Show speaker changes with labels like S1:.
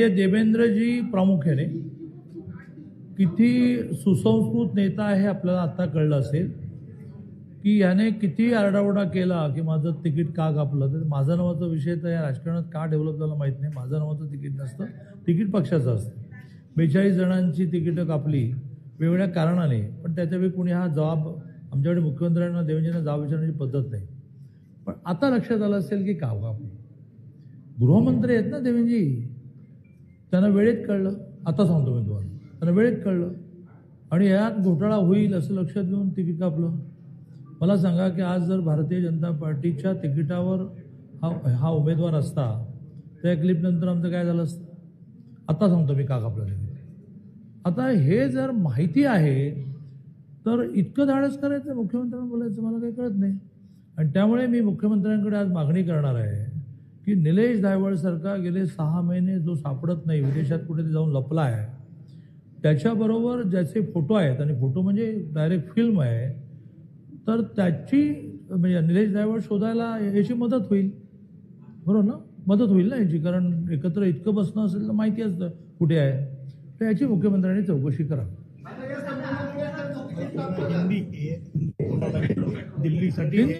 S1: माननीय देवेंद्रजी प्रामुख्याने किती सुसंस्कृत नेता आहे आपल्याला आता कळलं असेल की याने किती आरडाओरडा केला की माझं तिकीट का कापलं. तर माझा नावाचा विषय तर या राजकारणात का डेव्हलप झाला माहीत नाही. माझं नावाचं तिकीट नसतं. तिकीट पक्षाचं असतं. बेचाळीस जणांची तिकीटं कापली वेगवेगळ्या कारणाने. पण त्याच्यावेळी कुणी हा जबाब आमच्याकडे मुख्यमंत्र्यांना देवेंद्रांना जबाब विचारण्याची पद्धत नाही. पण आता लक्षात आलं असेल की का कापली. गृहमंत्री आहेत ना देवेंद्रजी? त्यांना वेळेत कळलं. आता सांगतो मी तुम्हाला. त्यांना वेळेत कळलं. आणि यात घोटाळा होईल असं लक्षात घेऊन तिकीट कापलं. मला सांगा की आज जर भारतीय जनता पार्टीच्या तिकिटावर हा हा उमेदवार असता त्या क्लिपनंतर आमचं काय झालं असतं? आता सांगतो मी का कापलं तिकीट आता हे जर माहिती आहे तर इतकं धाडस करायचं मुख्यमंत्र्यांना बोलायचं मला काही कळत नाही. आणि त्यामुळे मी मुख्यमंत्र्यांकडे आज मागणी करणार आहे की निलेश दायवळसारखा गेले सहा महिने जो सापडत नाही विदेशात कुठे जाऊन लपला आहे. त्याच्याबरोबर ज्याचे फोटो आहेत आणि फोटो म्हणजे डायरेक्ट फिल्म आहे तर त्याची म्हणजे निलेश दायवळ शोधायला याची मदत होईल. बरोबर ना? मदत होईल ना याची? कारण एकत्र इतकं बसणं असेल तर माहिती असतं कुठे आहे. तर याची मुख्यमंत्र्यांनी चौकशी करा.
S2: दिल्लीसाठी